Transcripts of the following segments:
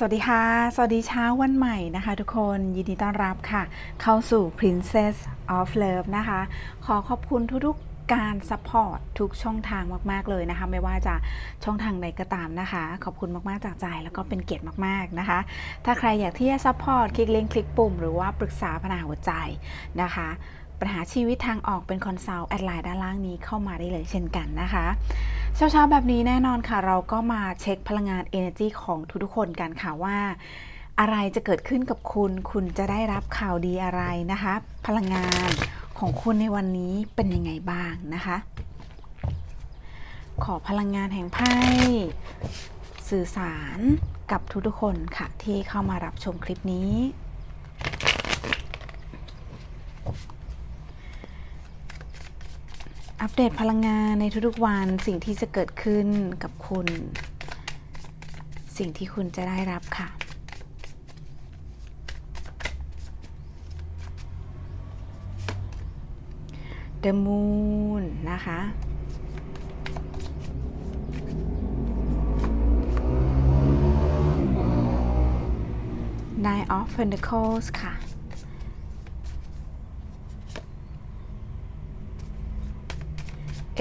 สวัสดีค่ะ สวัสดีเช้าวันใหม่นะคะทุกคนยินดีต้อนรับค่ะ เข้าสู่ Princess of Love นะคะ ขอขอบคุณทุกๆการซัพพอร์ตทุกช่องทางมาก ๆ เลยนะคะ ไม่ว่าจะช่องทางใดก็ตามนะคะ ขอบคุณมากๆจากใจแล้วก็เป็นเกียรติมากๆนะคะ ถ้าใครอยากที่จะซัพพอร์ตคลิกลิงก์คลิกปุ่ม หรือว่าปรึกษาปัญหาหัวใจนะคะ ปัญหาชีวิตทางออกเป็นคอนซัลท์แอดไลน์ด้านล่างนี้เข้ามาได้เลยเช่นกันนะคะเช้าๆแบบนี้แน่นอนค่ะ เราก็มาเช็คพลังงาน Energy ของทุกๆคนกันค่ะว่าอะไรจะเกิดขึ้นกับคุณ คุณจะได้รับข่าวดีอะไรนะคะ พลังงานของคุณในวันนี้เป็นยังไงบ้างนะคะ ขอพลังงานแห่งไพ่สื่อสารกับทุกๆคนค่ะที่เข้ามารับชมคลิปนี้ อัปเดตพลังงานในทุกๆวันสิ่งที่จะเกิดขึ้นกับคุณ สิ่งที่คุณจะได้รับค่ะ The Moon นะคะ Nine of Pentacles ค่ะ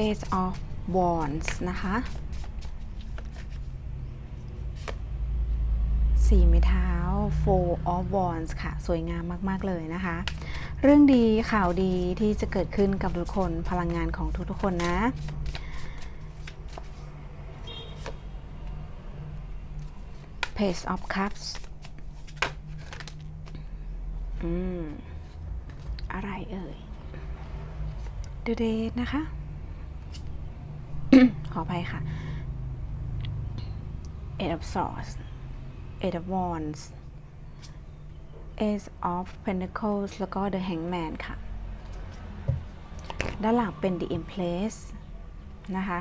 Ace of Wands นะคะสี่ไม้เท้า Four of Wands ค่ะ สวยงามมาก ๆ เลยนะคะ เรื่องดีข่าวดีที่จะเกิดขึ้นกับทุกคนพลังงานของทุก ๆ คนนะ Page of Cups อืม อะไรเอ่ย The Date นะคะ ออภัยค่ะ Eight of Swords Eight of Wands Ace of Pentacles แล้วก็ The Hangman ค่ะ ด้านหลังเป็น The Empress นะคะ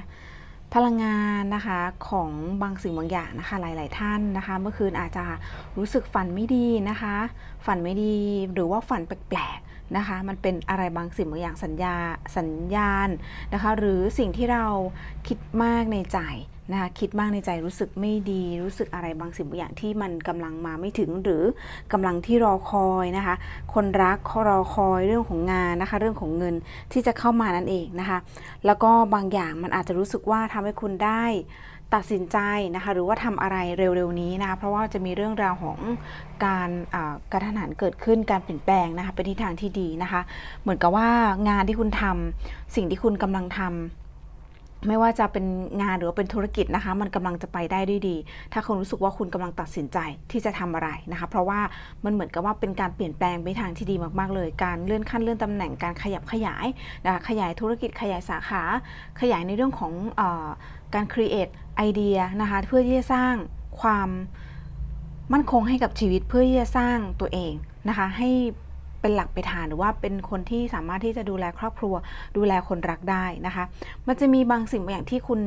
พลังงานนะคะของบางสิ่งบางอย่างนะคะ หลาย ๆ ท่านนะคะ เมื่อคืนอาจจะรู้สึกฝันไม่ดีนะคะ ฝันไม่ดีหรือว่าฝันแปลก นะคะมันเป็นอะไรบางสิ่งบางอย่างสัญญาสัญญาณนะคะหรือสิ่งที่เราคิดมากในใจนะคะคิดมากในใจรู้สึกไม่ดีรู้สึกอะไรบางสิ่งบางอย่างที่มันกำลังมาไม่ถึงหรือกำลังที่รอคอยนะคะคนรักรอคอยเรื่องของงานนะคะเรื่องของเงินที่จะเข้ามานั่นเองนะคะแล้วก็บางอย่างมันอาจจะรู้สึกว่าทำให้คุณได้ ตัดสินใจนะคะหรือว่าทำอะไรเร็วๆนี้นะคะเพราะว่าจะมีเรื่องราวของการกากระทันหันเกิดขึ้นการเปลี่ยนแปลงนะคะเป็นทิศทางที่ดีนะคะ เหมือนกับว่างานที่คุณทำสิ่งที่คุณกำลังทำ ไม่ว่าจะเป็นงานหรือเป็นธุรกิจนะคะ มันกำลังจะไปได้ด้วยดี ถ้าคุณรู้สึกว่าคุณกำลังตัดสินใจที่จะทำอะไรนะคะ เพราะว่ามันเหมือนกับว่าเป็นการเปลี่ยนแปลงไปทางที่ดีมาก ๆ เลย การเลื่อนขั้นเลื่อนตำแหน่งการขยับขยายนะคะขยายธุรกิจขยายสาขา ขยายในเรื่องของออการ create ไอเดียนะคะเพื่อที่จะสร้างความมั่นคงให้กับชีวิตเพื่อที่จะสร้างตัวเองนะคะให้ เป็นหลักไปทานหรือว่าเป็นคนที่สามารถที่จะดูแลครอบครัว ดูแลคนรักได้นะคะ มันจะมีบางสิ่งบางอย่างที่คุณ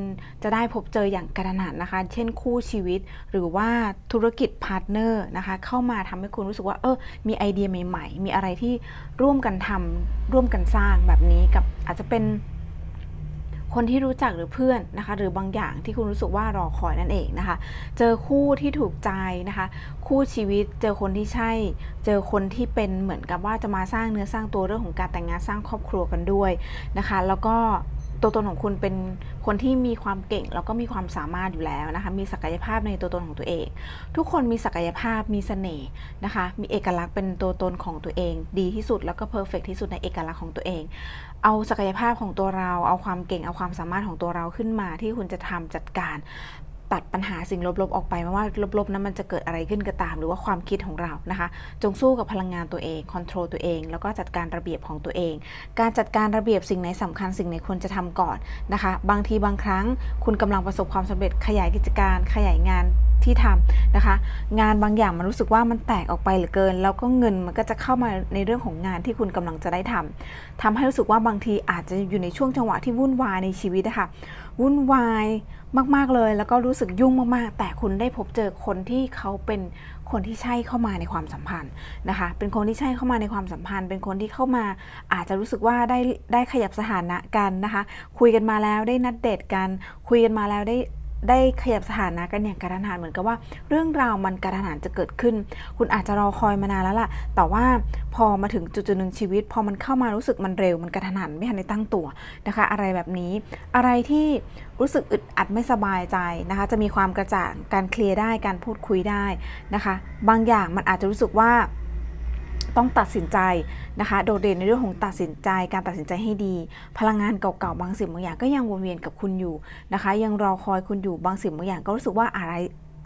จะได้พบเจออย่างกระหนาดนะคะ เช่นคู่ชีวิตหรือว่าธุรกิจพาร์ทเนอร์นะคะเข้ามาทำให้คุณรู้สึกว่าเออมีไอเดียใหม่ ๆ มีอะไรที่ร่วมกันทำร่วมกันสร้างแบบนี้กับอาจจะเป็น คนที่รู้จักหรือเพื่อนนะคะ หรือบางอย่างที่คุณรู้สึกว่ารอคอยนั่นเองนะคะ เจอคู่ที่ถูกใจนะคะ คู่ชีวิตเจอคนที่ใช่ เจอคนที่เป็นเหมือนกับว่าจะมาสร้างเนื้อสร้างตัวเรื่องของการแต่งงานสร้างครอบครัวกันด้วยนะคะ แล้วก็ ตัวตนของคุณเป็นคนที่มีความเก่งแล้วก็มีความสามารถอยู่แล้วนะคะ มีศักยภาพในตัวตนของตัวเอง ทุกคนมีศักยภาพมีเสน่ห์นะคะ มีเอกลักษณ์เป็นตัวตนของตัวเอง ดีที่สุดแล้วก็เพอร์เฟกที่สุดในเอกลักษณ์ของตัวเอง เอาศักยภาพของตัวเรา เอาความเก่ง เอาความสามารถของตัวเราขึ้นมาที่คุณจะทำจัดการ ตัดปัญหาสิ่งลบๆออกไปไม่ว่าลบๆนั้นมันจะเกิดอะไรขึ้นก็ตาม หรือว่าความคิดของเรานะคะ จงสู้กับพลังงานตัวเองคอนโทรลตัวเอง แล้วก็จัดการระเบียบของตัวเอง การจัดการระเบียบสิ่งไหนสำคัญสิ่งไหนควรจะทำก่อนนะคะ บางทีบางครั้ง คุณกำลังประสบความสำเร็จขยายกิจการ ขยายงานที่ทำนะคะ งานบางอย่างมันรู้สึกว่ามันแตกออกไปเหลือเกิน แล้วก็เงินมันก็จะเข้ามาในเรื่องของงานที่คุณกำลังจะได้ทำ ทำให้รู้สึกว่าบางทีอาจจะอยู่ในช่วงจังหวะที่วุ่นวายในชีวิตนะคะวุ่นวายมาก ๆ เลย แล้วก็รู้สึกยุ่งมาก ๆ แต่คุณได้พบเจอคนที่เขาเป็นคนที่ใช่เข้ามาในความสัมพันธ์นะคะ เป็นคนที่ใช่เข้ามาในความสัมพันธ์ เป็นคนที่เข้ามาอาจจะรู้สึกว่าได้ได้ขยับสถานะกันนะคะ คุยกันมาแล้วได้นัดเดทกัน คุยกันมาแล้วได้ ได้ขยับสถานะกันอย่างกระทันหันเหมือนกับว่า เรื่องราวมันกระทันหันจะเกิดขึ้น คุณอาจจะรอคอยมานานแล้วล่ะ แต่ว่าพอมาถึงจุดจุดหนึ่งชีวิต พอมันเข้ามารู้สึกมันเร็วมันกระทันหันไม่ทันได้ตั้งตัวนะคะ อะไรแบบนี้อะไรที่รู้สึกอึดอัดไม่สบายใจนะคะ จะมีความกระจ่างการเคลียร์ได้การพูดคุยได้นะคะ บางอย่างมันอาจจะรู้สึกว่า ต้องตัดสินใจนะคะ โดดเด่นในเรื่องของตัดสินใจ การตัดสินใจให้ดี พลังงานเก่าๆบางสิ่งบางอย่างก็ยังวนเวียนกับคุณอยู่นะคะ ยังรอคอยคุณอยู่บางสิ่งบางอย่างก็รู้สึกว่าอะไร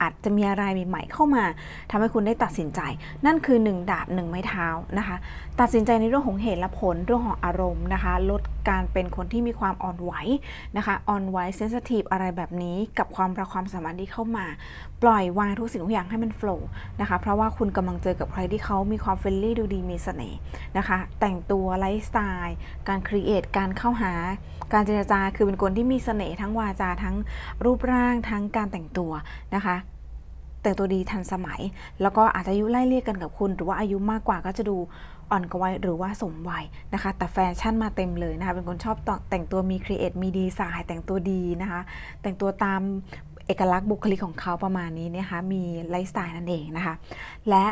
อาจจะมีอะไรใหม่ๆเข้ามาทำให้คุณได้ตัดสินใจ นั่นคือหนึ่งดาบหนึ่งไม้เท้านะคะ ตัดสินใจในเรื่องของเหตุและผลเรื่องของอารมณ์นะคะ ลดการเป็นคนที่มีความอ่อนไหวนะคะอ่อนไหวเซนสทีฟอะไรแบบนี้ กับความรักความสามารถที่เข้ามา ปล่อยวางทุกสิ่งทุกอย่างให้มันโฟล์นะคะเพราะว่าคุณกำลังเจอกับใครที่เขามีความเฟรนลี่ดูดีมีเสน่ห์นะคะ แต่งตัวไลฟ์สไตล์การครีเอทการเข้าหา การเจรจาคือเป็นคนที่มีเสน่ห์ทั้งวาจาทั้งรูปร่างทั้งการแต่งตัวนะคะ แต่งตัวดีทันสมัย แล้วก็อาจจะอายุไล่เรียกกันกับคุณ หรือว่าอายุมากกว่าก็จะดูอ่อนกว่าวัยหรือว่าสมวัยนะคะ แต่แฟชั่นมาเต็มเลยนะคะ เป็นคนชอบแต่งตัวมีครีเอทมีดีไซน์แต่งตัวดีนะคะ แต่งตัวตามเอกลักษณ์บุคลิกของเขาประมาณนี้นะคะ มีไลฟ์สไตล์นั่นเองนะคะ และ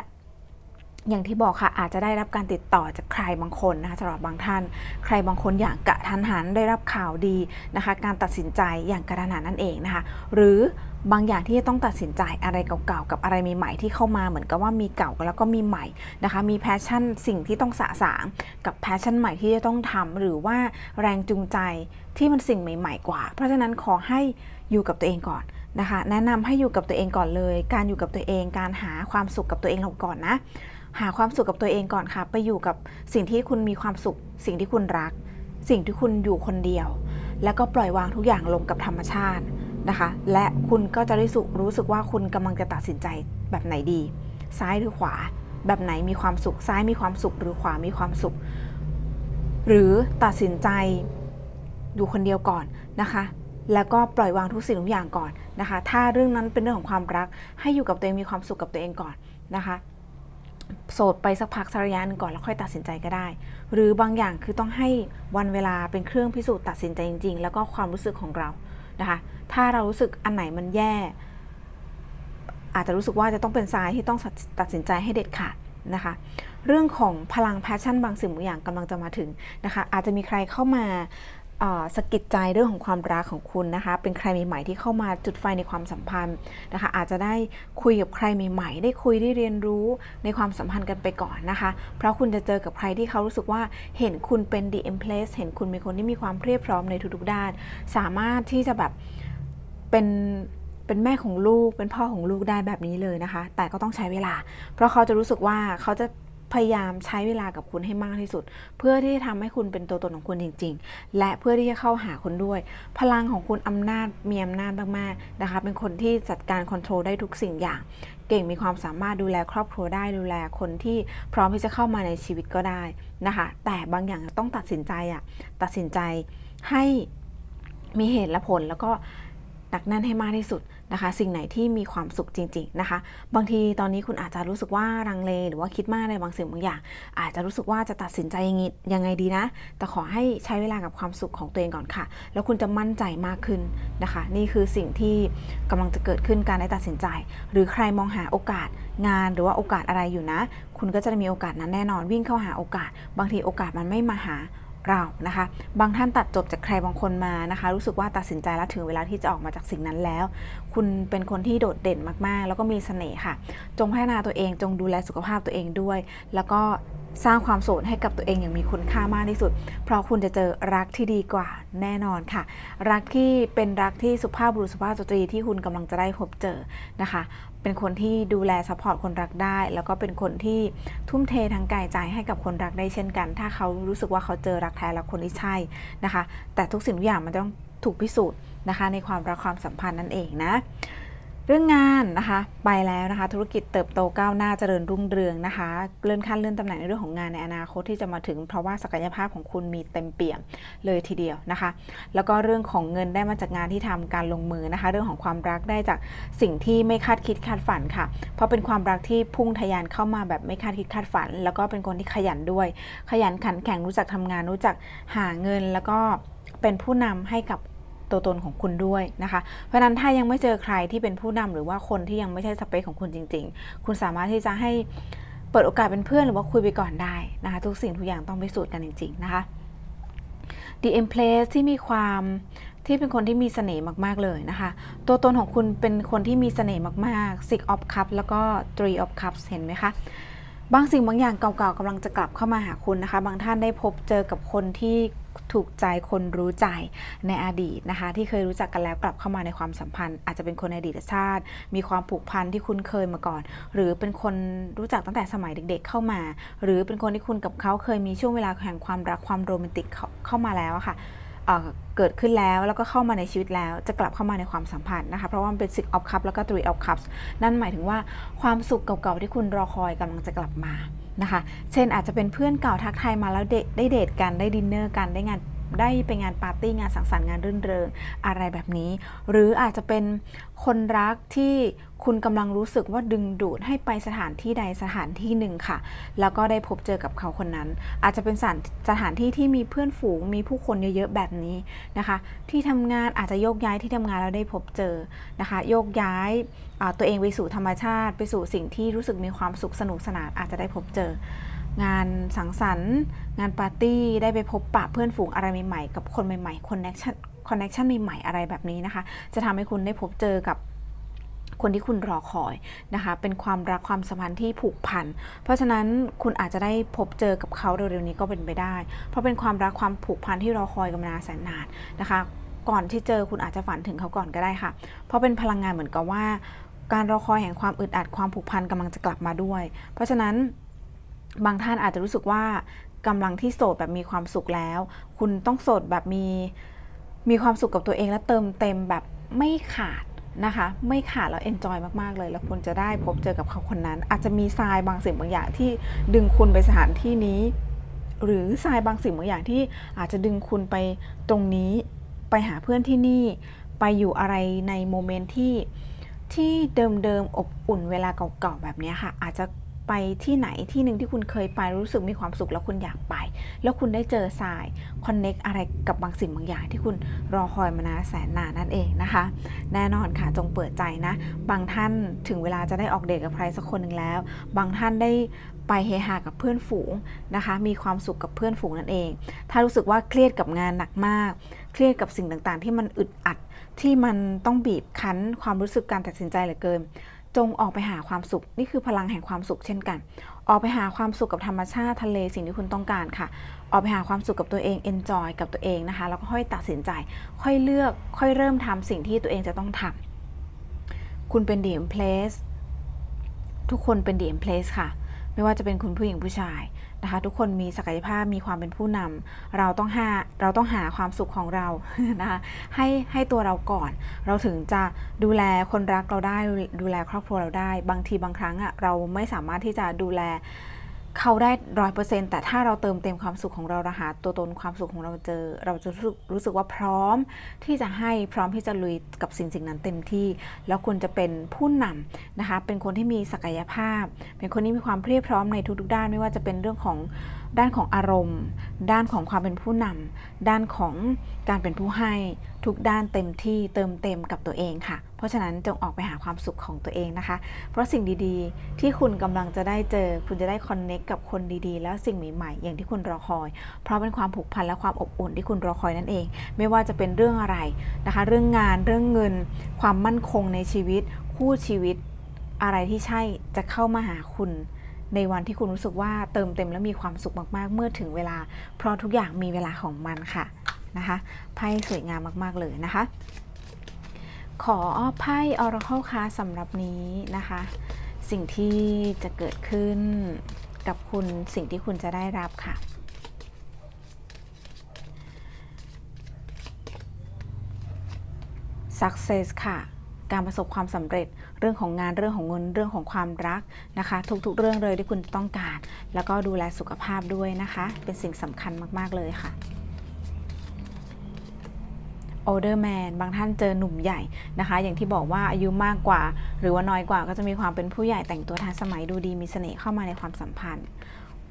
อย่างที่บอกค่ะอาจจะได้รับการติดต่อจากใครบางคนนะคะสำหรับบางท่าน ใครบางคนอย่างกระทันหันได้รับข่าวดีนะคะ การตัดสินใจอย่างกระทันหันนั่นเองนะคะ หรือ บางอย่างที่จะต้องตัดสินใจอะไรเก่าๆกับอะไรใหม่ๆที่เข้ามาเหมือนกับว่ามีเก่าแล้วก็มีใหม่นะคะ มีแพชชั่นสิ่งที่ต้องสะสางกับแพชชั่นใหม่ที่จะต้องทำหรือว่าแรงจูงใจที่มันสิ่งใหม่ ๆ กว่า เพราะฉะนั้นขอให้อยู่กับตัวเองก่อนนะคะ แนะนำให้อยู่กับตัวเองก่อนเลย การอยู่กับตัวเอง การหาความสุขกับตัวเองเราก่อนนะหาความสุขกับตัวเองก่อนค่ะ ไปอยู่กับสิ่งที่คุณมีความสุข สิ่งที่คุณรัก สิ่งที่คุณอยู่คนเดียว แล้วก็ปล่อยวางทุกอย่างลงกับธรรมชาติ นะคะ และคุณก็จะได้สุรู้สึกว่าคุณกำลังจะตัดสินใจแบบไหนดี ซ้ายหรือขวา แบบไหนมีความสุข ซ้ายมีความสุขหรือขวามีความสุข หรือตัดสินใจอยู่คนเดียวก่อนนะคะ แล้วก็ปล่อยวางทุกสิ่งทุกอย่างก่อนนะคะ ถ้าเรื่องนั้นเป็นเรื่องของความรัก ให้อยู่กับตัวเองมีความสุขกับตัวเองก่อนนะคะโสดไปสักพักสักระยะนึงก่อนแล้วค่อยตัดสินใจก็ได้ หรือบางอย่างคือต้องให้วันเวลาเป็นเครื่องพิสูจน์ตัดสินใจจริง ๆ แล้วก็ความรู้สึกของเรา นะคะ ถ้าเรารู้สึกอันไหนมันแย่ อาจจะรู้สึกว่าจะต้องเป็นซ้ายที่ต้องตัดสินใจให้เด็ดขาดนะคะ เรื่องของพลังแพชชั่นบางสิ่งบางอย่างกำลังจะมาถึงนะคะ อาจจะมีใครเข้ามา สะกิดใจเรื่องของความรักของคุณนะคะ เป็นใครใหม่ๆที่เข้ามาจุดไฟในความสัมพันธ์นะคะ อาจจะได้คุยกับใครใหม่ๆ ได้คุยได้เรียนรู้ในความสัมพันธ์กันไปก่อนนะคะ เพราะคุณจะเจอกับใครที่เขารู้สึกว่าเห็นคุณเป็น the empress เห็นคุณเป็นคนที่มีความเพรียบพร้อมในทุกๆด้าน สามารถที่จะแบบเป็นเป็นแม่ของลูกเป็นพ่อของลูกได้แบบนี้เลยนะคะ แต่ก็ต้องใช้เวลา เพราะเขาจะรู้สึกว่าเขาจะ พยายามใช้เวลากับคุณให้มากที่สุด เพื่อที่จะทำให้คุณเป็นตัวตนของคุณจริง ๆ และเพื่อที่จะเข้าหาคุณด้วย พลังของคุณอำนาจมีอำนาจมากๆนะคะ เป็นคนที่จัดการคอนโทรลได้ทุกสิ่งอย่าง เก่งมีความสามารถดูแลครอบครัวได้ดูแลคนที่พร้อมที่จะเข้ามาในชีวิตก็ได้นะคะ แต่บางอย่างต้องตัดสินใจอะตัดสินใจให้มีเหตุและผลแล้วก็หนักแน่นให้มากที่สุด นะคะ สิ่งไหนที่มีความสุขจริง ๆนะคะ บางทีตอนนี้คุณอาจจะรู้สึกว่ารังเล หรือว่าคิดมากในบางสิ่งบางอย่าง อาจจะรู้สึกว่าจะตัดสินใจยังไงยังไงดีนะ แต่ขอให้ใช้เวลากับความสุขของตัวเองก่อนค่ะ แล้วคุณจะมั่นใจมากขึ้นนะคะ นี่คือสิ่งที่กำลังจะเกิดขึ้นการได้ตัดสินใจ หรือใครมองหาโอกาสงานหรือว่าโอกาสอะไรอยู่นะ คุณก็จะมีโอกาสนั้นแน่นอนวิ่งเข้าหาโอกาส บางทีโอกาสมันไม่มาหาเรานะคะ บางท่านตัดจบจากใครบางคนมานะคะ รู้สึกว่าตัดสินใจแล้วถึงเวลาที่จะออกมาจากสิ่งนั้นแล้ว คุณเป็นคนที่โดดเด่นมากๆ แล้วก็มีเสน่ห์ค่ะ จงพัฒนาตัวเองจงดูแลสุขภาพตัวเองด้วย แล้วก็สร้างความโสดให้กับตัวเองอย่างมีคุณค่ามากที่สุด เพราะคุณจะเจอรักที่ดีกว่าแน่นอนค่ะ รักที่เป็นรักที่สุภาพบุรุษสุภาพสตรีที่คุณกำลังจะได้พบเจอนะคะ เป็นคนที่ดูแลซัพพอร์ตคนรักได้ แล้วก็เป็นคนที่ทุ่มเททั้งกายใจให้กับคนรักได้เช่นกัน ถ้าเขารู้สึกว่าเขาเจอรักแท้และคนที่ใช่นะคะ แต่ทุกสิ่งทุกอย่างมันต้อง ถูกพิสูจน์นะคะในความรักความสัมพันธ์นั่นเองนะ เรื่องงานนะคะไปแล้วนะคะ ธุรกิจเติบโตก้าวหน้าเจริญรุ่งเรืองนะคะ เลื่อนขั้นเลื่อนตำแหน่งในเรื่องของงานในอนาคตที่จะมาถึง เพราะว่าศักยภาพของคุณมีเต็มเปี่ยมเลยทีเดียวนะคะ แล้วก็เรื่องของเงินได้มาจากงานที่ทำการลงมือนะคะ เรื่องของความรักได้จากสิ่งที่ไม่คาดคิดคาดฝันค่ะ เพราะเป็นความรักที่พุ่งทะยานเข้ามาแบบไม่คาดคิดคาดฝัน แล้วก็เป็นคนที่ขยันด้วย ขยันขันแข็งรู้จักทำงานรู้จักหาเงินแล้วก็เป็นผู้นำให้กับ ตัวตนของคุณด้วยนะคะ เพราะนั้นถ้ายังไม่เจอใครที่เป็นผู้นำหรือว่าคนที่ยังไม่ใช่สเปคของคุณจริง ๆ คุณสามารถที่จะให้เปิดโอกาสเป็นเพื่อนหรือว่าคุยไปก่อนได้นะคะ ทุกสิ่งทุกอย่างต้องพิสูจน์กันจริง ๆ นะคะ The Empress ที่มีความที่เป็นคนที่มีเสน่ห์มากๆเลยนะคะ ตัวตนของคุณเป็นคนที่มีเสน่ห์มากๆ Six of Cups แล้วก็ Three of Cups เห็นไหมคะ บางสิ่งบางอย่างเก่าๆกำลังจะกลับเข้ามาหาคุณนะคะ บางท่านได้พบเจอกับคนที่ถูกใจคนรู้ใจในอดีตนะคะ ที่เคยรู้จักกันแล้วกลับเข้ามาในความสัมพันธ์ อาจจะเป็นคนในอดีตชาติ มีความผูกพันที่คุ้นเคยมาก่อน หรือเป็นคนรู้จักตั้งแต่สมัยเด็ก ๆ เข้ามา หรือเป็นคนที่คุณกับเขาเคยมีช่วงเวลาแห่งความรักความโรแมนติกเข้ามาแล้วค่ะ เกิดขึ้นแล้วแล้วก็เข้ามาในชีวิตแล้วจะกลับเข้ามาในความสัมพันธ์นะคะเพราะว่ามันเป็น six of cups แล้วก็ three of cups นั่นหมายถึงว่าความสุขเก่าๆที่คุณรอคอยกำลังจะกลับมานะคะ เช่นอาจจะเป็นเพื่อนเก่าทักทายมาแล้วเดทได้เดทกันได้ดินเนอร์กันได้งาน ได้ไปงานปาร์ตี้งานสังสรรค์งานรื่นเริงอะไรแบบนี้ หรืออาจจะเป็นคนรักที่คุณกำลังรู้สึกว่าดึงดูดให้ไปสถานที่ใดสถานที่หนึ่งค่ะ แล้วก็ได้พบเจอกับเขาคนนั้น อาจจะเป็นสถานสถานที่ที่มีเพื่อนฝูงมีผู้คนเยอะๆแบบนี้นะคะ ที่ทำงานอาจจะโยกย้ายที่ทำงานแล้วได้พบเจอนะคะ โยกย้ายตัวเองไปสู่ธรรมชาติ ไปสู่สิ่งที่รู้สึกมีความสุขสนุกสนานอาจจะได้พบเจอ งานสังสรรค์ งานปาร์ตี้ได้ไปพบปะเพื่อนฝูงอะไรใหม่ๆ กับคนใหม่ๆคอนเนคชั่นคอนเนคชั่นใหม่ๆอะไรแบบนี้นะคะ จะทำให้คุณได้พบเจอกับคนที่คุณรอคอยนะคะ เป็นความรักความสัมพันธ์ที่ผูกพัน เพราะฉะนั้นคุณอาจจะได้พบเจอกับเขาเร็วๆนี้ก็เป็นไปได้ เพราะเป็นความรักความผูกพันที่รอคอยกันมานาแสนนานนะคะ ก่อนที่เจอคุณอาจจะฝันถึงเขาก่อนก็ได้ค่ะ เพราะเป็นพลังงานเหมือนกับว่า การรอคอยแห่งความอึดอัดความผูกพันกำลังจะกลับมาด้วย เพราะฉะนั้น บางท่านอาจจะรู้สึกว่ากำลังที่โสดแบบมีความสุขแล้ว คุณต้องโสดแบบมีมีความสุขกับตัวเองและเติมเต็มแบบไม่ขาดนะคะ ไม่ขาดแล้วเอนจอยมากๆเลย แล้วคุณจะได้พบเจอกับเขาคนนั้น อาจจะมีทรายบางสิ่งบางอย่างที่ดึงคุณไปสถานที่นี้ หรือทรายบางสิ่งบางอย่างที่อาจจะดึงคุณไปตรงนี้ไปหาเพื่อนที่นี่ไปอยู่อะไรในโมเมนต์ที่ที่เดิมๆอบอุ่นเวลาเก่าๆแบบนี้ค่ะ อาจจะ ไปที่ไหนที่หนึ่งที่คุณเคยไปรู้สึกมีความสุขแล้วคุณอยากไป แล้วคุณได้เจอทรายคอนเน็กอะไรกับบางสิ่งบางอย่างที่คุณรอคอยมานานแสนนานนั่นเองนะคะ แน่นอนค่ะจงเปิดใจนะ บางท่านถึงเวลาจะได้ออกเดทกับใครสักคนหนึ่งแล้ว บางท่านได้ไปเฮฮากับเพื่อนฝูงนะคะ มีความสุขกับเพื่อนฝูงนั่นเอง ถ้ารู้สึกว่าเครียดกับงานหนักมาก เครียดกับสิ่งต่างๆ ที่มันอึดอัดที่มันต้องบีบคั้นความรู้สึกการตัดสินใจเหลือเกิน จงออกไปหาความสุข นี่คือพลังแห่งความสุขเช่นกัน ออกไปหาความสุขกับธรรมชาติทะเลสิ่งที่คุณต้องการค่ะ ออกไปหาความสุขกับตัวเองเอนจอยกับตัวเองนะคะ แล้วก็ค่อยตัดสินใจ ค่อยเลือก ค่อยเริ่มทำสิ่งที่ตัวเองจะต้องทำคุณเป็นเดียมเพลสทุกคนเป็นเดียมเพลสค่ะ ไม่ว่าจะเป็นคุณผู้หญิงผู้ชาย นะคะ ทุกคนมีศักยภาพมีความเป็นผู้นำเราต้องหาเราต้องหาความสุขของเรานะคะให้ให้ตัวเราก่อน เราถึงจะดูแลคนรักเราได้ดูแลครอบครัวเราได้ บางทีบางครั้งอะเราไม่สามารถที่จะดูแล เขาได้ร้อยเปอร์เซ็นต์แต่ถ้าเราเติมเต็มความสุขของเราเราหาตัวตนความสุขของเราเจอ เราจะรู้สึกรู้สึกว่าพร้อมที่จะให้พร้อมที่จะลุยกับสิ่งสิ่งนั้นเต็มที่ แล้วคุณจะเป็นผู้นำนะคะ เป็นคนที่มีศักยภาพ เป็นคนที่มีความเพรียบพร้อมในทุกๆด้านไม่ว่าจะเป็นเรื่องของ ด้านของอารมณ์ ด้านของความเป็นผู้นำด้านของการเป็นผู้ให้ทุกด้านเต็มที่เติมเต็มกับตัวเองค่ะ เพราะฉะนั้นจงออกไปหาความสุขของตัวเองนะคะ เพราะสิ่งดีๆ ที่คุณกำลังจะได้เจอ คุณจะได้คอนเน็กกับคนดีๆ แล้วสิ่งใหม่ๆ อย่างที่คุณรอคอย เพราะเป็นความผูกพันและความอบอุ่นที่คุณรอคอยนั่นเอง ไม่ว่าจะเป็นเรื่องอะไรนะคะ เรื่องงานเรื่องเงิน ความมั่นคงในชีวิต คู่ชีวิต อะไรที่ใช่จะเข้ามาหาคุณ ในวันที่คุณรู้สึกว่าเติมเต็มและมีความสุขมากๆ เมื่อถึงเวลา เพราะทุกอย่างมีเวลาของมันค่ะนะคะไพ่สวยงามมากๆเลยนะคะ ขอไพ่ Oracle ค่ะสำหรับนี้นะคะ สิ่งที่จะเกิดขึ้นกับคุณสิ่งที่คุณจะได้รับค่ะ success ค่ะ การประสบความสำเร็จ เรื่องของงานเรื่องของเงินเรื่องของความรักนะคะ ทุกๆ เรื่องเลยที่คุณต้องการ แล้วก็ดูแลสุขภาพด้วยนะคะ เป็นสิ่งสำคัญมากๆเลยค่ะ older man บางท่านเจอหนุ่มใหญ่นะคะ อย่างที่บอกว่าอายุมากกว่า หรือว่าน้อยกว่าก็จะมีความเป็นผู้ใหญ่แต่งตัวทันสมัยดูดีมีเสน่ห์เข้ามาในความสัมพันธ์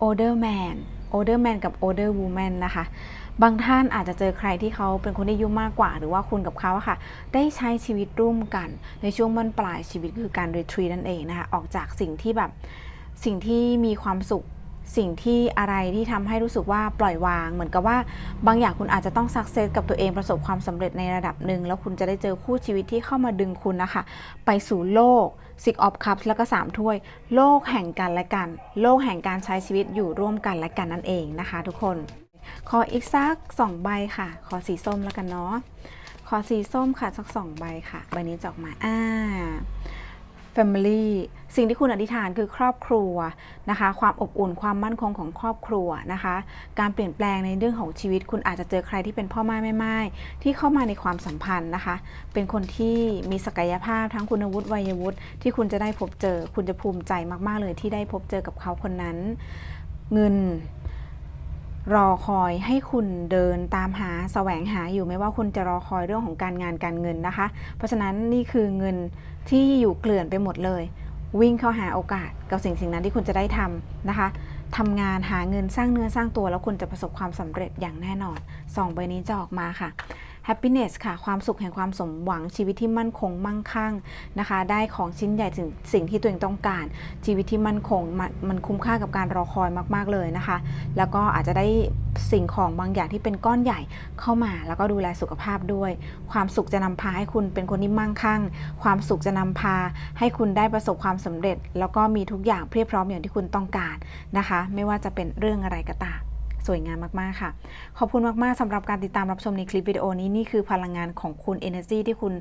older man older man กับ older woman นะคะ บางท่านอาจจะเจอใครที่เขาเป็นคนที่อายุมากกว่า หรือว่าคุณกับเขาค่ะ ได้ใช้ชีวิตร่วมกัน ในช่วงบั้นปลายชีวิตคือการ retreat นั่นเองนะคะ ออกจากสิ่งที่แบบสิ่งที่มีความสุข สิ่งที่อะไรที่ทำให้รู้สึกว่าปล่อยวาง เหมือนกับว่าบางอย่างคุณอาจจะต้องสักเซสกับตัวเองประสบความสำเร็จในระดับหนึ่ง แล้วคุณจะได้เจอคู่ชีวิตที่เข้ามาดึงคุณนะคะ ไปสู่โลก Six of Cups แล้วก็ 3 ถ้วย โลกแห่งกันและกัน โลกแห่งการใช้ชีวิตอยู่ร่วมกันและกันนั่นเองนะคะ ทุกคน ขออีกสัก 2 ใบค่ะ ขอสีส้มแล้วกันเนาะขอสีส้มค่ะสัก 2 ใบค่ะใบนี้จะออกมาอ่า Family สิ่งที่คุณอธิษฐานคือครอบครัวนะคะ ความอบอุ่นความมั่นคงของครอบครัวนะคะ การเปลี่ยนแปลงในเรื่องของชีวิต คุณอาจจะเจอใครที่เป็นพ่อไม้แม่ไม้ที่เข้ามาในความสัมพันธ์นะคะ เป็นคนที่มีศักยภาพทั้งคุณวุฒิวัยวุฒิที่คุณจะได้พบเจอ คุณจะภูมิใจมาก ๆ เลยที่ได้พบเจอกับเขาคนนั้น เงิน รอคอยให้คุณเดินตามหาแสวงหาอยู่ไม่ว่าคุณจะรอคอยเรื่องของการงานการเงินนะคะ เพราะฉะนั้นนี่คือเงินที่อยู่เกลื่อนไปหมดเลย วิ่งเข้าหาโอกาสกับสิ่งสิ่งนั้นที่คุณจะได้ทำนะคะทำงานหาเงินสร้างเนื้อสร้างตัวแล้วคุณจะประสบความสำเร็จอย่างแน่นอนสองใบนี้จะออกมาค่ะ happiness ค่ะ ความสุขแห่งความสมหวังชีวิตที่มั่นคงมั่งคั่งนะคะ ได้ของชิ้นใหญ่ถึงสิ่งที่ตัวเองต้องการ ชีวิตที่มั่นคงมันมันคุ้มค่ากับการรอคอยมาก ๆ เลยนะคะ แล้วก็อาจจะได้สิ่งของบางอย่างที่เป็นก้อนใหญ่เข้ามา แล้วก็ดูแลสุขภาพด้วย ความสุขจะนำพาให้คุณเป็นคนที่มั่งคั่ง ความสุขจะนำพาให้คุณได้ประสบความสำเร็จ แล้วก็มีทุกอย่างเพียบพร้อมอย่างที่คุณต้องการนะคะ ไม่ว่าจะเป็นเรื่องอะไรก็ตาม สวยงามมากๆค่ะ ขอบคุณมากๆสำหรับการติดตามรับชมในคลิปวิดีโอนี้นี่คือพลังงานของคุณ Energy ที่คุณ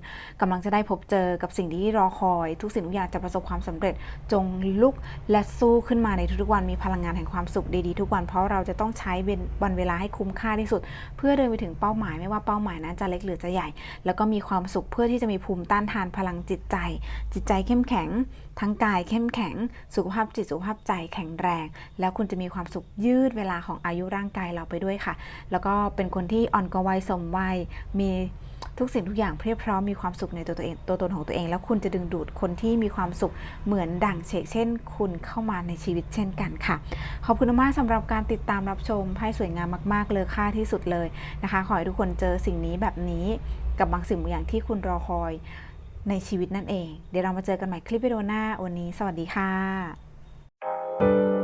กำลังจะได้พบเจอกับสิ่งที่รอคอย ทุกสิ่งทุกอย่างจะประสบความสำเร็จจงลุกและสู้ขึ้นมาในทุกๆวันมีพลังงานแห่งความสุขดีๆทุกวันเพราะเราจะต้องใช้วันเวลาให้คุ้มค่าที่สุด เพื่อเดินไปถึงเป้าหมายไม่ว่าเป้าหมายนั้นจะเล็กหรือจะใหญ่ แล้วก็มีความสุขเพื่อที่จะมีภูมิต้านทานพลังจิตใจ จิตใจเข้มแข็ง ทั้งกายเข้มแข็ง สุขภาพจิตสุขภาพใจแข็งแรง แล้วคุณจะมีความสุขยืดเวลาของอายุร่างกายเราไปด้วยค่ะ แล้วก็เป็นคนที่อ่อนกวัยสมวัยมีทุกสิ่งทุกอย่างเพียบพร้อมมีความสุขในตัวตัวเองตัวตนของตัวเอง แล้วคุณจะดึงดูดคนที่มีความสุขเหมือนดั่งเชกเช่น คุณเข้ามาในชีวิตเช่นกันค่ะ ขอบคุณมากสำหรับการติดตามรับชมไพ่สวยงามมาก ๆ เลยค่าที่สุดเลยนะคะ ขอให้ทุกคนเจอสิ่งนี้แบบนี้กับบางสิ่งบางอย่างที่คุณรอคอย ในชีวิตนั่นเอง เดี๋ยวเรามาเจอกันใหม่คลิปวิดีโอหน้าวันนี้ สวัสดีค่ะ